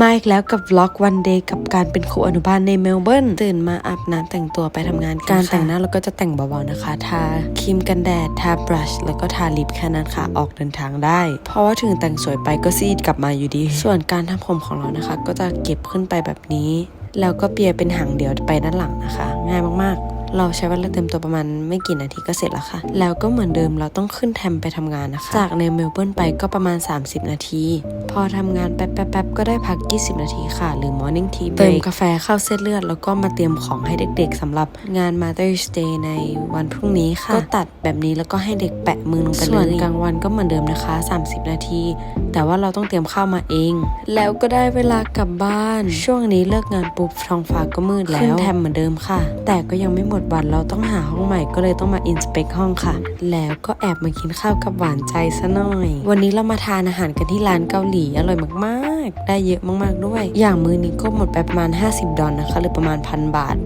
มาอีกแล้วกับ vlog one day กับการเป็นครูอนุบาลในเมลเบิร์นตื่นมาอาบน้ำแต่งตัวไปทำงานกันการแต่งหน้าเราก็จะแต่งเบาๆนะคะ ทาครีมกันแดด ทาบรัช แล้วก็ทาลิปแค่นั้นค่ะ ออกเดินทางได้ เพราะว่าถึงแต่งสวยไปก็ซีดกลับมาอยู่ดี ส่วนการทำผมของเรานะคะ ก็จะเก็บขึ้นไปแบบนี้ แล้วก็เปียเป็นหางเดียวไปด้านหลังนะคะ ง่ายมากๆ เราใช้เวลาเต็มตัวประมาณไม่กี่นาทีก็เสร็จแล้วค่ะ แล้วก็เหมือนเดิมเราต้องขึ้นแทมไปทำงานนะคะ จากในเมลเบิร์นไปก็ประมาณ 30 นาที พอทำงานแป๊บๆก็ได้พัก 20 นาทีค่ะ หรือ morning tea break เติมกาแฟเข้าเส้นเลือด แล้วก็มาเตรียมของให้เด็กๆสำหรับงาน Mother's Day ในวันพรุ่งนี้ค่ะ ก็ตัดแบบนี้แล้วก็ให้เด็กแปะมือลงไปเลยส่วนกลางวันก็เหมือนเดิมนะคะ 30 นาที แต่ว่าเราต้องเตรียมข้าวมาเอง แล้วก็ได้เวลากลับบ้าน ช่วงนี้เลิกงานปุ๊บท้องฟ้าก็มืดแล้วขึ้นแทมเหมือนเดิมค่ะ แต่ก็ยังไม่หมดวันเราต้องหาห้องใหม่ก็เลยต้องมาอินสเปคห้องค่ะ แล้วก็แอบมากินข้าวกับหวานใจซะหน่อย วันนี้เรามาทานอาหารกันที่ร้านเกาหลีอร่อยมากๆ ได้เยอะมากๆด้วย อย่างมื้อนี้ก็หมดไปประมาณ 50 ดอลนะคะ หรือประมาณพันบาท